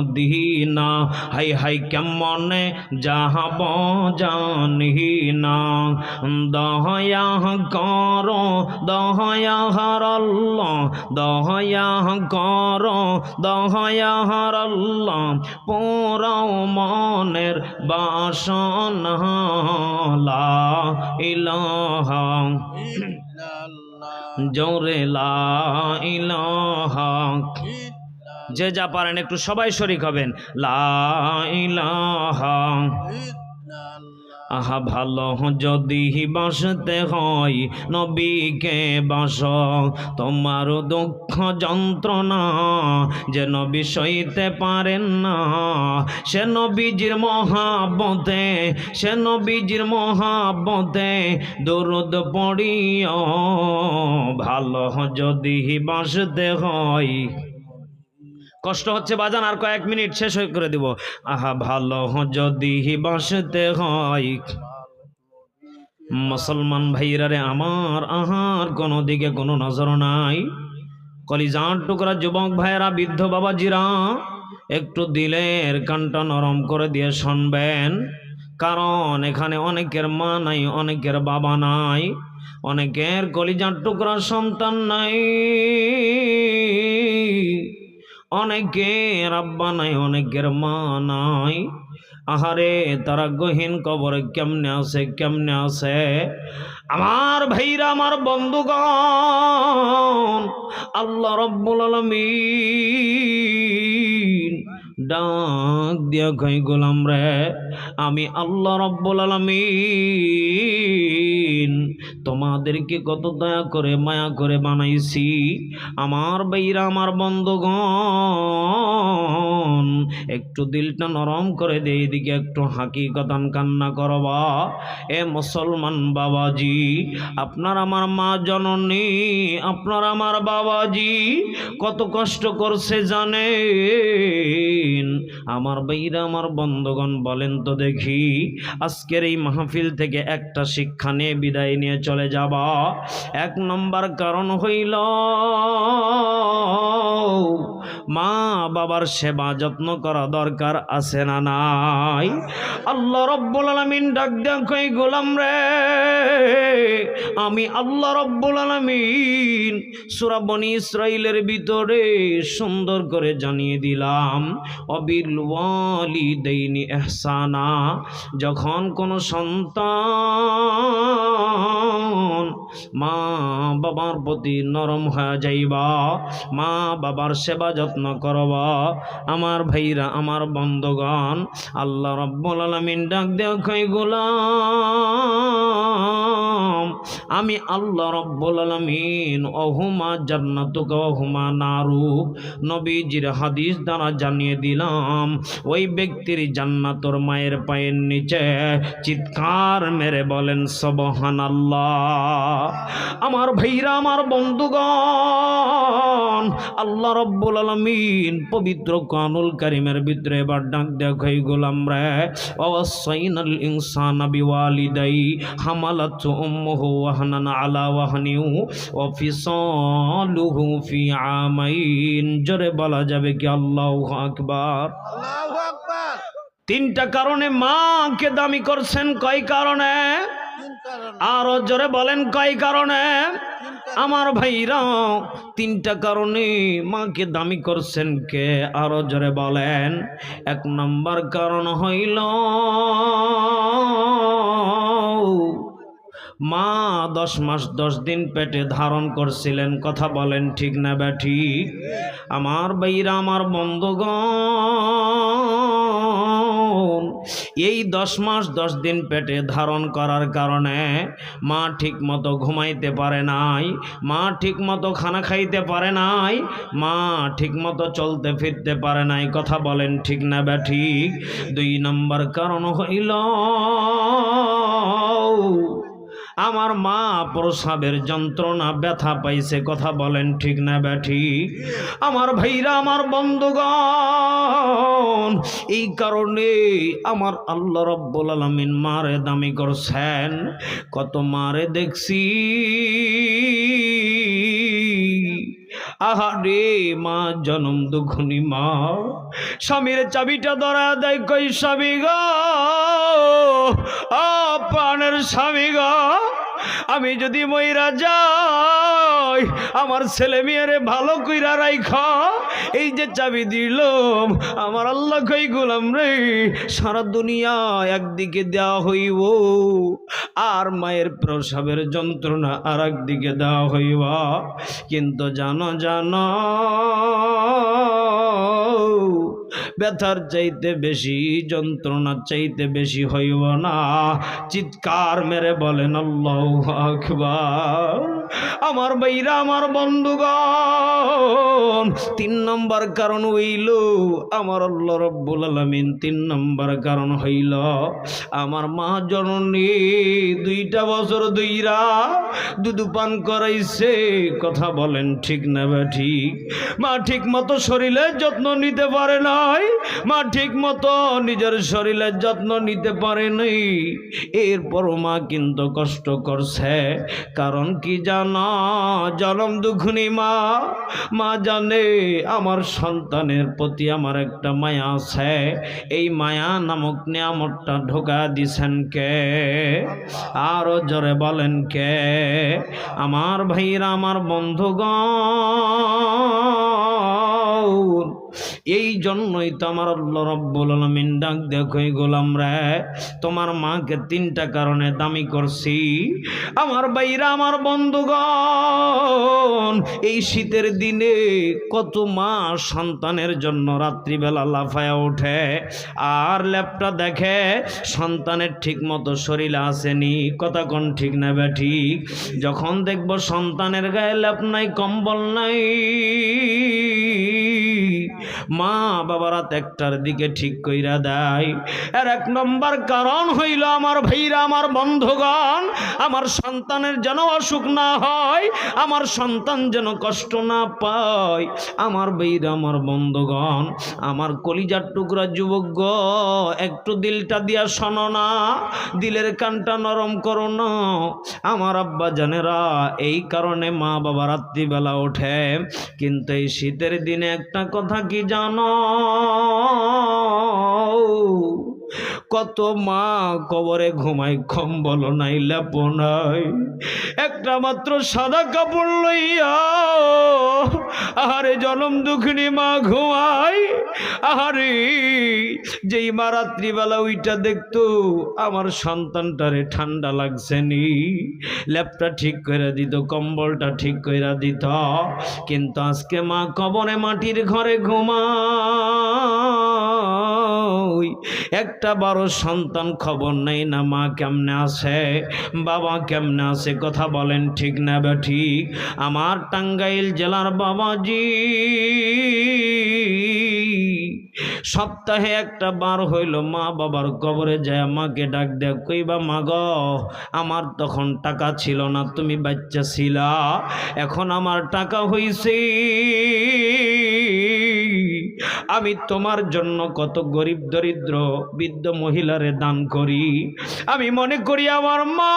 Medina high high কেমনে যাহাব জানি না। দহয়া কর, দহয়া হরল্লাহ দহয়া কর, দহয়া হরল্লাহ পোরাও মনের বাসনা, লা ইলাহা। জোরে লা ইলাহা। যে যা পারেন একটু সবাই শরিক হবেন। আহা, ভালো যদি বাসতে হয় নবীকে বাস। তোমার দুঃখ যন্ত্রণা যে নবী সইতে পারেন না। সে নবীজির মহাবতে সে নবীজির মহাবতে দরুদ পড়িও। ভালো যদি বাসতে হয় কষ্ট হচ্ছে, বাজান, আর কয়েক মিনিট শেষ হয়ে করে দিব। আহা, ভালো যদি বাসতে হয়। মুসলমান ভাইরারে আমার আহার কোনো দিকে কোনো নজর নাই। কলিজার টুকরা যুবক ভাইয়েরা, বৃদ্ধ বাবাজিরা, একটু দিলের কানটা নরম করে দিয়ে শুনবেন। কারণ এখানে অনেকের মা নাই, অনেকের বাবা নাই, অনেকের কলিজার টুকরা সন্তান নাই। অনেকের আব্বা নাই অনেকের মা নাই। আহারে, তারা গহীন কবরে কেমনে আছে কেমনে আছে? আমার ভাইরা, আমার বন্ধুগণ, আল্লাহ রব্বুল আলমিন ডাক দিয়া কই গোলাম রে, আমি আল্লাহ রব্বুল আলমিন তোমাদেরকে কত দয়া করে, মায়া করে বানাইছি। আমার বাইরা আমার বন্ধুগণ, একটু দিলটা নরম করে দে, এদিকে একটু হাঁকি কথান কান্না করবা। এ মুসলমান বাবাজি, আপনার আমার মা জননী, আপনার আমার বাবাজি, কত কষ্ট করছে জানেন আমার বাইরা আমার বন্ধুগণ, বলেন তো দেখি, আজকের এই মাহফিল থেকে একটা শিক্ষা নিয়ে, বিদায় নিয়ে চলে যাবা। এক নম্বর কারণ হইল, মা বাবার সেবা যত্ন করা দরকার আছে না নাই? আল্লাহ রব্বুল আলমিন ডাক দেখ গোলাম রে? আমি আল্লাহ রব্বুল আলমিন সুরাবনি ইসরাইলের ভিতরে সুন্দর করে জানিয়ে দিলাম অবিল ওয়ালিদাইনি এহসানা যখন কোনো সন্তান মা বাবার প্রতি নরম হয়ে যাইবা মা বাবার সেবা যত্ন করবা, আমার ভাইরা, আমার বন্ধগণ, আল্লাহ রব্বুল আলমিন ডাক কই গোলাম আমি আল্লাহ রব্বুল আলমিন অহুমা জান্নাতুক অহুমা নারুক নবীজির হাদিস দ্বারা জানিয়ে দিলাম, ওই ব্যক্তির জান্নাতর মায়ের পায়ের নিচে চিৎকার মেরে বলেন সবহান আল্লাহ আমার ভাইরা, আমার বন্ধুগণ, আল্লাহ রব্বুল আলমিন পবিত্র কানুল কারিমের ভিতরে এবার ডাক দেখাই গোলাম রে অবশ্যইনাল ইনসান বিওয়ালিদাই হামালাত উম্মুহু ওয়াহনিউ ওয়া ফিসালুহু ফি আমাইন জোরে বলা যাবে কি আল্লাহু আকবার? তিনটা কারণে মাকে দামি করছেন কয় কারণে? আরও জোরে বলেন কয় কারণে। আমার ভাইরা তিনটা কারণে মাকে দামি করছেন কে? আরও জোরে বলেন। এক নম্বর কারণ হইল মা দশ মাস, দশ দিন পেটে ধারণ করছিলেন। কথা বলেন ঠিক না ব্যাঠি আমার বাইরা আমার বন্ধুগণ, এই দশ মাস, দশ দিন পেটে ধারণ করার কারণে মা ঠিক মতো ঘুমাইতে পারে নাই, মা ঠিক মতো খানা খাইতে পারে নাই, মা ঠিক মতো চলতে ফিরতে পারে নাই। কথা বলেন ঠিক না ব্যাঠিক দুই নম্বর কারণ হইল আমার মা প্রসাবের যন্ত্রণা ব্যথা পাইছে, কথা বলেন ঠিক না ব্যাঠি আমার ভাইরা, আমার বন্ধুগণ, এই কারণে আমার আল্লাহ রব্বুল আলমিন মারে দামি করছেন। কত মারে দেখছি। আহারে মা, জনম দুখনি মা। স্বামীর চাবিটা ধরা দেয় কই স্বামী গো? আ প্রাণের স্বামী গো। আমি যদি মইরা যাই, আমার ছেলে মেয়েরে ভালো কইরা রাইখা। এই যে চাবি দিলাম, আমার আল্লাহ কই গোলাম রে? সারা দুনিয়া একদিকে দেওয়া হইব, আর মায়ের প্রসাবের যন্ত্রণা আর একদিকে দেওয়া হইব। কিন্তু জানো জানো ব্যথার চাইতে বেশি, যন্ত্রণার চাইতে বেশি হইব না। চিৎকার মেরে বলেন, আল্লাহ আমার বাইরা আমার বন্ধুগণ, তিন নম্বর কারণ হইল, আমার আল্লাহ রব্বুল আলমিন তিন নম্বর কারণ হইল, আমার মা জননী দুইটা বছর দুইরা দুধু পান করাইছে। কথা বলেন ঠিক না বা ঠিক? মা ঠিক মতো শরীরের যত্ন নিতে পারে নাই মা ঠিক মতো নিজের শরীরের যত্ন নিতে পারে নাই এরপরও মা কিন্তু কষ্ট করছে। কারণ কি জানা? জনম দুখনি মা। মা জানে আমার সন্তানের প্রতি আমার একটা মায়া আছে। এই মায়া নামক নিয়ামতটা ঢোকা দিছেন কে? আরও জোরে বলেন কে? আমার ভাইরা, আমার বন্ধুগণ এই জন্যই তো আমার রব্বুল আলমিন ডাক দেখই গোলাম রে, তোমার মাকে তিনটা কারণে দামি করছি। আমার বাইরা আমার বন্ধুগণ, এই শীতের দিনে কত মা সন্তানের জন্য রাত্রিবেলা লাফায়া ওঠে। আর ল্যাপটা দেখে সন্তানের ঠিক মতো শরীরে আসেনি কথা কোন ঠিক না ঠিক। যখন দেখব সন্তানের গায়ে ল্যাপ নাই, কম্বল নাই মা বাবা রাত একটার দিকে ঠিক কইরা দেয়। এর এক নম্বর কারণ হইল আমার ভাইরা, আমার বন্ধুগণ, আমার সন্তানের যেন অসুখ না হয়, আমার সন্তান যেন কষ্ট না পায়। আমার ভাইরা, আমার বন্ধুগণ, আমার কলিজার টুকরা যুবক একটু দিলটা দিয়া শোনো না, দিলের কানটা নরম করো না। আমার আব্বা জানেরা, এই কারণে মা বাবা রাত্রিবেলা ওঠে। কিন্তু এই শীতের দিনে একটা কথা কি জানো। কত মা কবরে ঘুমাই কম্বল নাই, লেপ নাই। একটা মাত্র সাদা কাপড় লইয়া আহারে জনম দুঃখিনী মা ঘুমাই আহারে যেই মা রাত্রিবেলা ওইটা দেখতো, আমার সন্তানটারে ঠান্ডা লাগছে নি। ল্যাপটা ঠিক করে দিত, কম্বলটা ঠিক করে দিত। কিন্তু আজকে মা কবরে মাটির ঘরে ঘুমাই একটা বারো সন্তান খবর নেই না, মা কেমনে আছে? বাবা কেমনে আছে? কথা বলেন ঠিক না বা ঠিক? আমার টাঙ্গাইল জেলার বাবাজি সপ্তাহে একটা বার হইল মা বাবার কবরে যায়, মাকে ডাক দেয় কইবা মা গ, আমার তখন টাকা ছিল না, তুমি বাচ্চা ছিলা, এখন আমার টাকা হইছে। আমি তোমার জন্য কত গরিব দরিদ্র বৃদ্ধ মহিলারে দান করি। আমি মনে করি আমার মা,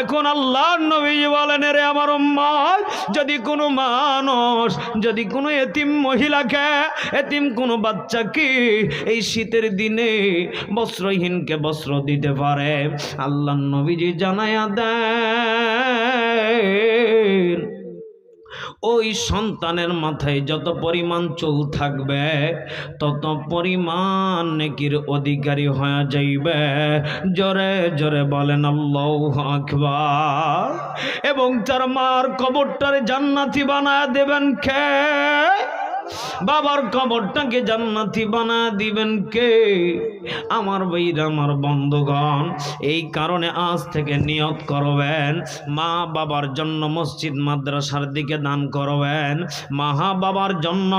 এখন আল্লাহ নবী বলেন রে আমার মা, যদি কোনো মানুষ, যদি কোনো এতিম মহিলাকে, এতিম কোনো বাচ্চাকে এই শীতের দিনে বস্ত্রহীনকে বস্ত্র দিতে পারে? আল্লাহ নবীজি জানায়া দেন ওই সন্তানের মাথায় যত পরিমাণ চুল থাকবে, তত পরিমাণ নেকির অধিকারী হয়ে যাইবে। জোরে জোরে বলেন, আল্লাহ আকবার। এবং তার মার কবরটারে জান্নাতি বানায় দেবেন কে? বাবার কবরটাকে জান্নাতি বানা দিবেন কে? আমার বৈর আমার বন্ধুগণ, এই কারণে আজ থেকে নিয়ত করবেন, মা বাবার জন্য মসজিদ মাদ্রাসার দিকে দান করবেন মাহা বাবার জন্য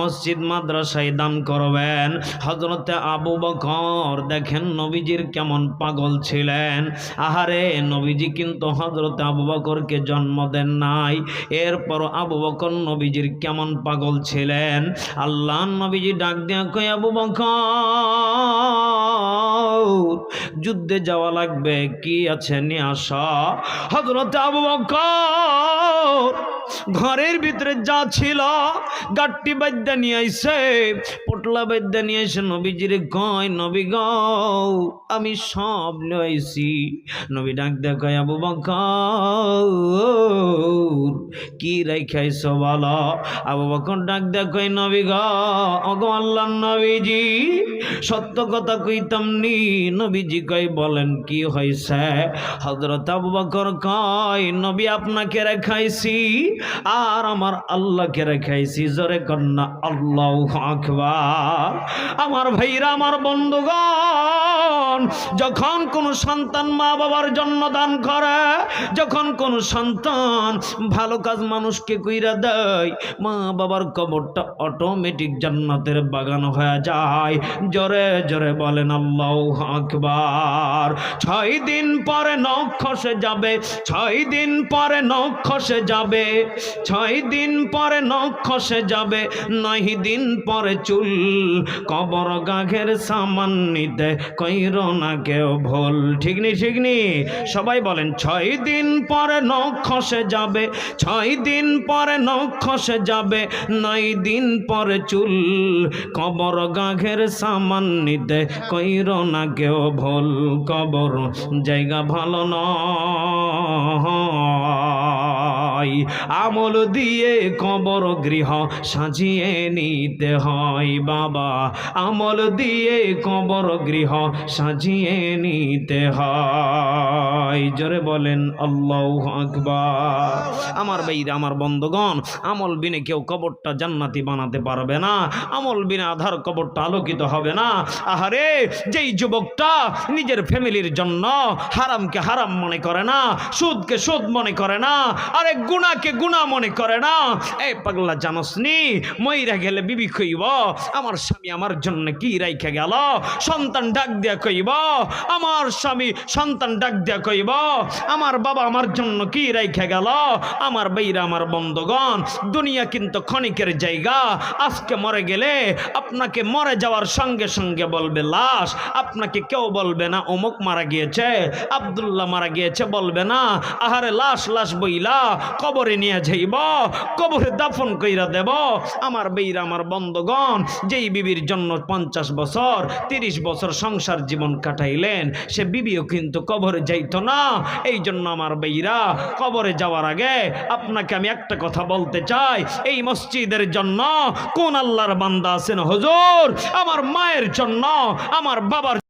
মসজিদ মাদ্রাসায় দান করবেন। হজরতে আবু বকর, দেখেন নবীজির কেমন পাগল ছিলেন। আহারে, নবীজি কিন্তু হজরতে আবু বকরকে জন্ম দেন নাই। এরপর আবু বকর নবীজির কেমন পাগল ছিলেন আল্লাহ নবীজি ডাক দিয়া কই আবু যুদ্ধে যাওয়া লাগবে, কি আছে নিয়ে আসা হজরত আবু বকর ঘরের ভিতরে যা ছিল, গাট্টি বাদ্যা নিয়ে আইসে পটলা বাদ্যা নিয়ে এসে নবীজিরে কয়, নবী গ, আমি সব নিয়ে নবী ডাক দেখায় আবু বকর, কি রেখাইছ বলো? আবু বকর ডাক দেখায় নবী গ অগো আল্লাহ নবীজি, সত্য কথা কইতাম নি নবীজি কই বলেন, কি হয়েছে হজরত আবু বকর কয়, নবী আপনাকে রেখাইছি আর আমার আল্লাহকে রেখাইছি। জোরে কন্যা, আল্লাহ আকবার। আমার ভাইরা, আমার বন্ধুগণ, যখন কোনো সন্তান মা বাবার জন্য দান করে, যখন কোনো সন্তান ভালো কাজ মানুষকে কইরা দেয় মা বাবার কবরটা অটোমেটিক জান্নাতের বাগান হয়ে যায়। জোরে জোরে বলেন, আল্লাহ আকবার ছয় দিন পরে নখ খসে যাবে, ছয় দিন পরে নখ খসে যাবে, ছয় দিন পরে নখ খসে যাবে, নয় দিন পরে চুল কবর গাঘের সামান নিতে কইর না কেউ ভুল। ঠিক নি ঠিক নি? সবাই বলেন, ছয় দিন পরে নখ খসে যাবে, ছয় দিন পরে নখ খসে যাবে, নয় দিন পরে চুল কবর গাঘের সামান নিতে কইর না কেউ ভুল কবর, জায়গা ভালো নয়। আমল দিয়ে কবর গৃহ সাজিয়ে নিতে হয় বাবা। আমল দিয়ে কবর গৃহ সাজিয়ে নিতে হয়। জোরে বলেন, আল্লাহ আকবার। আমার বাইরে আমার বন্ধগণ, আমল বিনে কেউ কবরটা জান্নাতি বানাতে পারবে না। আমল বিনা আধার কবরটা আলোকিত হবে না। আহারে, যেই যুবকটা নিজের ফ্যামিলির জন্য হারামকে হারাম মনে করে না, সুদকে সুদ মনে করে না আরে গুণাকে গুণা মনে করে না এই পাগলা জানোস নি মইরা গেলে বিবি কইব আমার স্বামী আমার জন্য কি রাইখে গেল? সন্তান ডাক দিয়া কইব আমার স্বামী সন্তান ডাক দিয়া কইব আমার বাবা আমার জন্য কি রাইখে গেল? আমার বাইরা আমার বন্ধগণ, দুনিয়া কিন্তু ক্ষণিকের জায়গা। আজকে মরে গেলে আপনাকে মরে যাওয়ার সঙ্গে সঙ্গে বলবে লাশ। আপনাকে কেউ বলবে না, অমুক মারা গিয়েছে, আব্দুল্লাহ মারা গিয়েছে, বলবে না। আহারে লাশ লাশ বইলা কবরে নিয়ে যাইব, কবরে দাফন কইরা দেব। আমার বেইরা আমার বন্ধগণ, যেই বিবির জন্য পঞ্চাশ বছর, তিরিশ বছর সংসার জীবন কাটাইলেন, সে বিবিও কিন্তু কবরে যাইতো না। এই জন্য আমার বেইরা কবরে যাওয়ার আগে আপনাকে আমি একটা কথা বলতে চাই। এই মসজিদের জন্য কোন আল্লাহর বান্দা আছেন? হজুর, আমার মায়ের জন্য, আমার বাবার